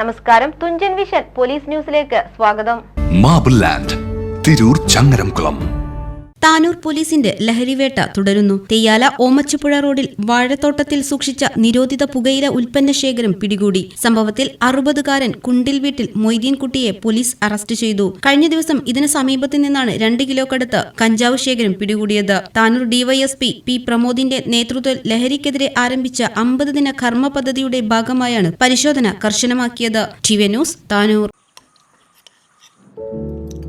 നമസ്കാരം. Thunchan vision police ന്യൂസിലേക്ക് സ്വാഗതം. Marble land Tirur Changaramkulam. Tanur പോലീസിന്റെ ലഹരിവേട്ട തുടരുന്നു. തെയ്യാല ഓമച്ചുപുഴ റോഡിൽ വാഴത്തോട്ടത്തിൽ സൂക്ഷിച്ച നിരോധിത പുകയില ഉൽപ്പന്ന ശേഖരം പിടികൂടി. സംഭവത്തിൽ അറുപതുകാരൻ കുണ്ടിൽ വീട്ടിൽ മൊയ്തീൻകുട്ടിയെ പോലീസ് അറസ്റ്റ് ചെയ്തു. കഴിഞ്ഞ ദിവസം ഇതിന് സമീപത്തു നിന്നാണ് രണ്ട് കിലോ കടുത്ത് കഞ്ചാവ് ശേഖരം പിടികൂടിയത്. താനൂർ ഡിവൈഎസ്പി പി പ്രമോദിന്റെ നേതൃത്വത്തിൽ ലഹരിക്കെതിരെ ആരംഭിച്ച അമ്പത് ദിന കർമ്മ പദ്ധതിയുടെ ഭാഗമായാണ് പരിശോധന കർശനമാക്കിയത്. T news Tanur.